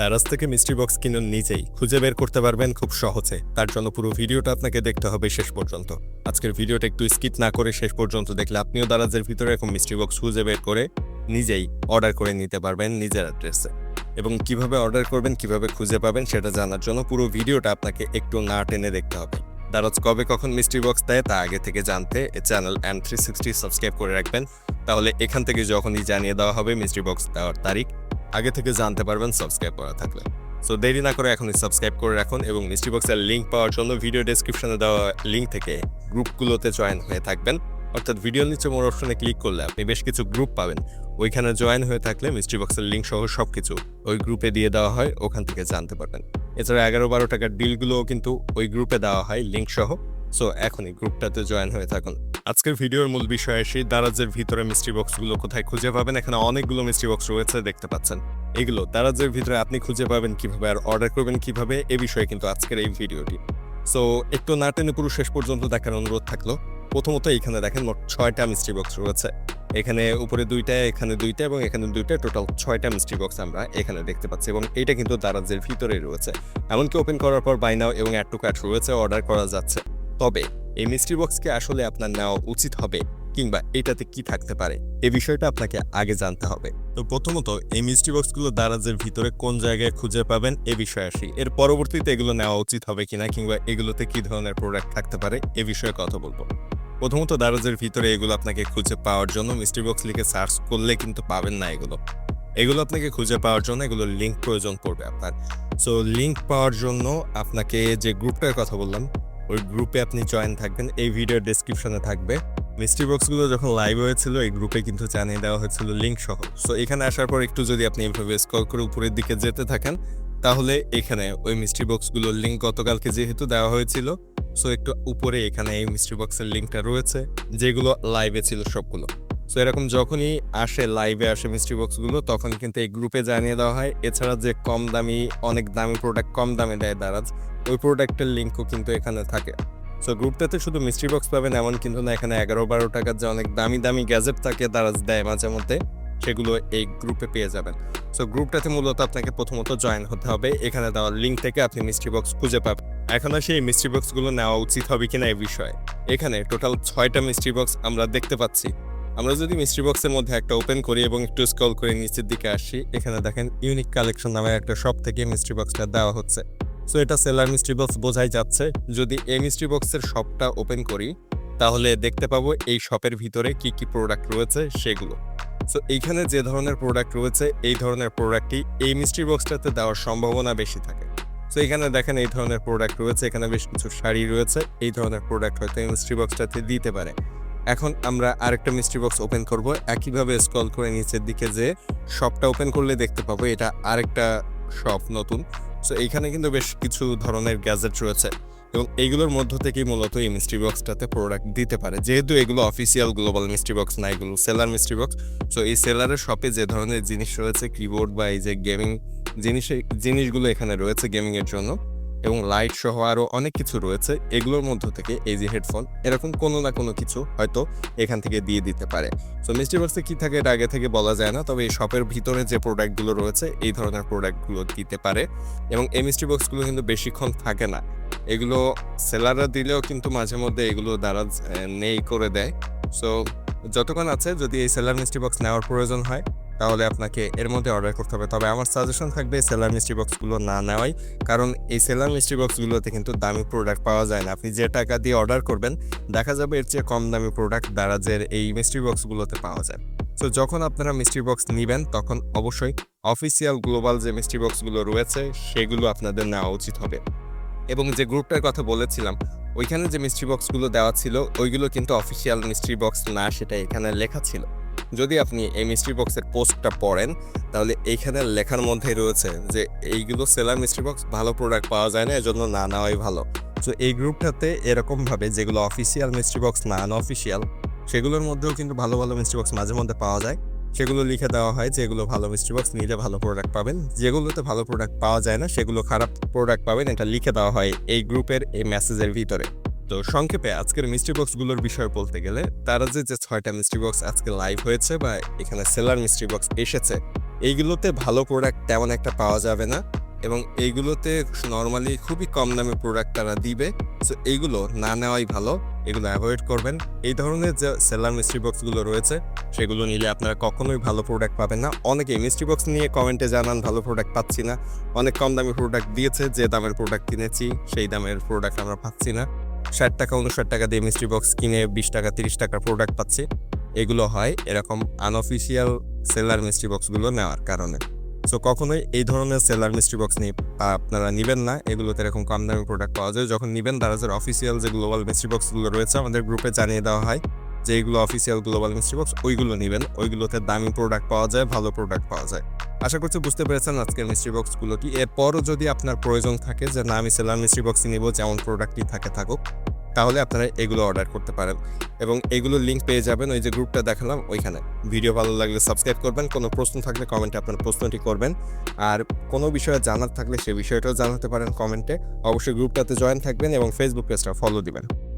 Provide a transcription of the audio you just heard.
দারাজ থেকে mystery box কিনুন নিজেই। খুঁজে বের করতে পারবেন খুব সহজে। তার জন্য পুরো ভিডিওটা আপনাকে দেখতে হবে শেষ পর্যন্ত। আজকের ভিডিওটা একটু স্কিপ না করে শেষ পর্যন্ত দেখলে আপনিও দারাজের ভিতরে এরকম মিস্ট্রি বক্স খুঁজে বের করে নিজেই অর্ডার করে নিতে পারবেন নিজের অ্যাড্রেসে। এবং কীভাবে অর্ডার করবেন, কীভাবে খুঁজে পাবেন সেটা জানার জন্য পুরো ভিডিওটা আপনাকে একটু না টেনে দেখতে হবে। দারাজ কবে কখন মিস্ট্রি বক্স দেয় তা আগে থেকে জানতে channel and three sixty subscribe করে রাখবেন। তাহলে এখান থেকে যখনই জানিয়ে দেওয়া হবে মিস্ট্রি বক্স দেওয়ার তারিখ আগে থেকে জানতে পারবেন সাবস্ক্রাইব করা থাকলে। সো দেরি না করে এখনই সাবস্ক্রাইব করে রাখুন এবং মিস্ট্রি বক্সের লিঙ্ক পাওয়ার জন্য ভিডিও ডেসক্রিপশনে দেওয়া লিঙ্ক থেকে গ্রুপগুলোতে জয়েন হয়ে থাকবেন। অর্থাৎ ভিডিওর নিচে মোর অপশনে ক্লিক করলে আপনি বেশ কিছু গ্রুপ পাবেন। ওইখানে জয়েন হয়ে থাকলে মিস্ট্রি বক্সের লিঙ্ক সহ সব কিছু ওই গ্রুপে দিয়ে দেওয়া হয়, ওখান থেকে জানতে পারবেন। এছাড়া এগারো বারো টাকার ডিলগুলোও কিন্তু ওই গ্রুপে দেওয়া হয় লিঙ্ক সহ। সো এখনই গ্রুপটাতে জয়েন হয়ে থাকুন। আজকের ভিডিওর মূল বিষয় আসি দারাজের ভিতরে মিস্ট্রি বক্সগুলো কোথায় খুঁজে পাবেন? এখানে অনেকগুলো মিস্ট্রি বক্স রয়েছে, দেখতে পাচ্ছেন। এগুলো দারাজের ভিতরে আপনি খুঁজে পাবেন কীভাবে আর অর্ডার করবেন কীভাবে, এ বিষয়ে কিন্তু আজকের এই ভিডিওটি। সো একটু না টেনে পুরো শেষ পর্যন্ত দেখার অনুরোধ থাকল। প্রথমত এখানে দেখেন মোট ছয়টা মিস্ট্রি বক্স রয়েছে। এখানে উপরে দুইটা, এখানে দুইটা এবং এখানে দুইটা টোটাল ছয়টা মিস্ট্রি বক্স আমরা এখানে দেখতে পাচ্ছি এবং এটা কিন্তু দারাজের ভিতরে রয়েছে। এমনকি ওপেন করার পর বাইনাও এবং অ্যাড টু কার্ট রয়েছে অর্ডার করা যাচ্ছে। তবে এই মিস্ট্রি বক্সকে আসলে আপনার নেওয়া উচিত হবে কিংবা এটাতে কি থাকতে পারে এই বিষয়টা আপনাকে আগে জানতে হবে। তো প্রথমত, এই মিস্ট্রি বক্সগুলো দারাজের ভিতরে কোন জায়গায় খুঁজে পাবেন এ বিষয়ে আসি। এর পরবর্তীতে এগুলো নেওয়া উচিত হবে কিনা কিংবা এগুলোতে কি ধরনের প্রোডাক্ট থাকতে পারে, এ বিষয়ে কথা বলব। প্রথমত, দারাজের ভিতরে এগুলো আপনাকে খুঁজে পাওয়ার জন্য মিস্ট্রি বক্স লিখে সার্চ করলে কিন্তু পাবেন না এগুলো। এগুলো আপনাকে খুঁজে পাওয়ার জন্য এগুলো লিঙ্ক প্রয়োজন পড়বে আপনার। সো লিঙ্ক পাওয়ার জন্য আপনাকে যে গ্রুপটার কথা বললাম ওই গ্রুপে আপনি জয়েন থাকবেন, এই ভিডিওর ডিসক্রিপশনে থাকবে। মিস্ট্রি বক্সগুলো যখন লাইভ হয়েছিল, এই গ্রুপে কিন্তু জানিয়ে দেওয়া হয়েছিল লিঙ্ক সহ। সো এখানে আসার পর একটু যদি আপনি এইভাবে স্ক্রল করে উপরের দিকে যেতে থাকেন, তাহলে এখানে ওই মিস্ট্রি বক্সগুলোর লিঙ্ক গতকালকে যেহেতু দেওয়া হয়েছিল সো একটু উপরে এখানে এই মিস্ট্রি বক্সের লিঙ্কটা রয়েছে, যেগুলো লাইভে ছিল সবগুলো। সো এরকম যখনই আসে লাইভে আসে মিস্ট্রি বক্সগুলো তখন কিন্তু এই গ্রুপে জানিয়ে দেওয়া হয়। এছাড়া যে কম দামি, অনেক দামি প্রোডাক্ট কম দামে দেয় দারাজ, ওই প্রোডাক্টের লিঙ্কও কিন্তু এখানে থাকে। সো গ্রুপটাতে শুধু মিস্ট্রি বক্স পাবেন এমন কিন্তু না, এখানে এগারো বারো টাকার যে অনেক দামি দামি গ্যাজেট থাকে দারাজ দেয় মাঝে মধ্যে, সেগুলো এই গ্রুপে পেয়ে যাবেন। সো গ্রুপটাতে মূলত আপনাকে প্রথমত জয়েন হতে হবে। এখানে দেওয়া লিঙ্ক থেকে আপনি মিস্ট্রি বক্স খুঁজে পাবেন। এখন আসে এই মিস্ট্রি বক্সগুলো নেওয়া উচিত হবে কিনা এই বিষয়ে। এখানে টোটাল ছয়টা মিস্ট্রি বক্স আমরা দেখতে পাচ্ছি। আমরা যদি মিস্ট্রি বক্সের মধ্যে একটা ওপেন করি এবং একটু স্ক্রল করে নিচের দিকে আসি, এখানে দেখেন ইউনিক কালেকশন নামে একটা শপ থেকে মিস্ট্রি বক্সটা দেওয়া হচ্ছে। সো এটা সেলার মিস্ট্রি বক্স বোঝাই যাচ্ছে, যদি এই মিস্ট্রি বক্সের শপটা ওপেন করি, তাহলে দেখতে পাবো এই শপের ভিতরে কি কি প্রোডাক্ট রয়েছে সেগুলো। সো এইখানে যে ধরনের প্রোডাক্ট রয়েছে, এই ধরনের প্রোডাক্টই এই মিস্ট্রি বক্সটাতে দেওয়ার সম্ভাবনা বেশি থাকে। সো এখানে দেখেন এই ধরনের প্রোডাক্ট রয়েছে, এখানে বেশ কিছু শাড়ি রয়েছে, এই ধরনের প্রোডাক্ট হয়তো মিস্ট্রি বক্সটাতে দিতে পারে। এখন আমরা আরেকটা মিস্ট্রি বক্স ওপেন করব। একইভাবে স্ক্রল করে নিচের দিকে যে শপটা ওপেন করলে দেখতে পাবো, এটা আরেকটা শপ নতুন। সো এইখানে কিন্তু বেশ কিছু ধরনের গ্যাজেট রয়েছে এবং এইগুলোর মধ্য থেকেই মূলত এই মিস্ট্রি বক্সটাতে প্রোডাক্ট দিতে পারে। যেহেতু এগুলো অফিসিয়াল গ্লোবাল মিস্ট্রি বক্স না, এগুলো সেলার মিস্ট্রি বক্স সো এই সেলারের শপে যে ধরনের জিনিস রয়েছে কিবোর্ড বা এই যে গেমিং জিনিস, জিনিসগুলো এখানে রয়েছে গেমিংয়ের জন্য। এবং লাইট সহ আরও অনেক কিছু রয়েছে, এগুলোর মধ্য থেকে এই যে হেডফোন এরকম কোনো না কোনো কিছু হয়তো এখান থেকে দিয়ে দিতে পারে। সো মিস্ট্রি বক্সে কী থাকে এটা আগে থেকে বলা যায় না, তবে এই শপের ভিতরে যে প্রোডাক্টগুলো রয়েছে, এই ধরনের প্রোডাক্টগুলো দিতে পারে। এবং এই মিস্ট্রি বক্সগুলো কিন্তু বেশিক্ষণ থাকে না। এগুলো সেলাররা দিলেও কিন্তু মাঝে মধ্যে এগুলো দ্বারা নেই করে দেয়। সো যতক্ষণ আছে যদি এই সেলার মিস্ট্রি বক্স নেওয়ার প্রয়োজন হয় তাহলে আপনাকে এর মধ্যে অর্ডার করতে হবে। তবে আমার সাজেশন থাকবে সেলার মিস্ট্রি বক্সগুলো না নেওয়াই। কারণ এই সেলার মিস্ট্রি বক্সগুলোতে কিন্তু দামি প্রোডাক্ট পাওয়া যায় না। আপনি যে টাকা দিয়ে অর্ডার করবেন, দেখা যাবে এর চেয়ে কম দামি প্রোডাক্ট দারাজের এই মিস্ট্রি বক্সগুলোতে পাওয়া যায়। তো যখন আপনারা মিস্ট্রি বক্স নেবেন, তখন অবশ্যই অফিসিয়াল গ্লোবাল যে মিস্ট্রি বক্সগুলো রয়েছে, সেগুলো আপনাদের নেওয়া উচিত হবে। এবং যে গ্রুপটার কথা বলেছিলাম, ওইখানে যে মিস্ট্রি বক্সগুলো দেওয়া ছিল, ওইগুলো কিন্তু অফিসিয়াল মিস্ট্রি বক্স না, সেটা এখানে লেখা ছিল। যদি আপনি এই মিস্ট্রি বক্সের পোস্টটা পড়েন, তাহলে এইখানে লেখার মধ্যে রয়েছে যে এইগুলো সেলার মিস্ট্রি বক্স ভালো প্রোডাক্ট পাওয়া যায় না, এজন্য না নেওয়াই ভালো। তো এই গ্রুপটাতে এরকমভাবে যেগুলো অফিসিয়াল মিস্ট্রি বক্স না আনঅফিসিয়াল সেগুলোর মধ্যেও কিন্তু ভালো ভালো মিস্ট্রি বক্স মাঝে মধ্যে পাওয়া যায়। সেগুলো লিখে দেওয়া হয় যেগুলো ভালো মিস্ট্রি বক্স নিলে ভালো প্রোডাক্ট পাবেন। যেগুলোতে ভালো প্রোডাক্ট পাওয়া যায় না, সেগুলো খারাপ প্রোডাক্ট পাবেন, এটা লিখে দেওয়া হয় এই গ্রুপের এই মেসেজের ভিতরে। তো সংক্ষেপে আজকের মিস্ট্রি বক্সগুলোর বিষয়ে বলতে গেলে তারা যে যে ছয়টা মিস্ট্রি বক্স আজকে লাইভ হয়েছে বা এখানে সেলার মিস্ট্রি বক্স এসেছে, এইগুলোতে ভালো প্রোডাক্ট তেমন একটা পাওয়া যাবে না এবং এইগুলোতে নর্মালি খুবই কম দামে প্রোডাক্ট তারা দিবে। সো এইগুলো না নেওয়াই ভালো, এগুলো অ্যাভয়েড করবেন। এই ধরনের যে সেলার মিস্ট্রি বক্সগুলো রয়েছে, সেগুলো নিলে আপনারা কখনোই ভালো প্রোডাক্ট পাবেন না। অনেকে মিস্ট্রি বক্স নিয়ে কমেন্টে জানান, ভালো প্রোডাক্ট পাচ্ছি না। অনেক কম দামি প্রোডাক্ট দিয়েছে, যে দামের প্রোডাক্ট কিনেছি, সেই দামের প্রোডাক্ট আমরা পাচ্ছি না। ষাট টাকা, উনষাট টাকা দিয়ে মিস্ট্রি বক্স কিনে বিশ টাকা, তিরিশ টাকার প্রোডাক্ট পাচ্ছি। এগুলো হয় এরকম আনঅফিসিয়াল সেলার মিস্ট্রি বক্সগুলো নেওয়ার কারণে। সো কখনোই এই ধরনের সেলার মিস্ট্রি বক্স নিয়ে আপনারা নেবেন না। এগুলোতে এরকম কম দামি প্রোডাক্ট পাওয়া যায়। যখন নেবেন দারাজের অফিসিয়াল যে গ্লোবাল মিস্ট্রি বক্সগুলো রয়েছে, আমাদের গ্রুপে জানিয়ে দেওয়া হয় যে এইগুলো অফিসিয়াল গ্লোবাল মিস্ট্রি বক্স ওইগুলো নেবেন। ওইগুলোতে দামি প্রোডাক্ট পাওয়া যায়, ভালো প্রোডাক্ট পাওয়া যায়। আশা করছি বুঝতে পেরেছেন আজকের মিস্ট্রি বক্সগুলো কি। এরপরও যদি আপনার প্রয়োজন থাকে যে, না, আমি সেলার মিস্ট্রি বক্সই নিব, যেমন প্রোডাক্টই থাকে, থাকুক, তাহলে আপনারা এগুলো অর্ডার করতে পারেন। এবং এগুলোর লিঙ্ক পেয়ে যাবেন ওই যে গ্রুপটা দেখালাম ওইখানে। ভিডিও ভালো লাগলে সাবস্ক্রাইব করবেন, কোনো প্রশ্ন থাকলে কমেন্টে আপনার প্রশ্নটি করবেন। আর কোনো বিষয়ে জানার থাকলে সে বিষয়টাও জানাতে পারেন কমেন্টে অবশ্যই গ্রুপটাতে জয়েন থাকবেন এবং ফেসবুক পেজটা ফলো দিবেন।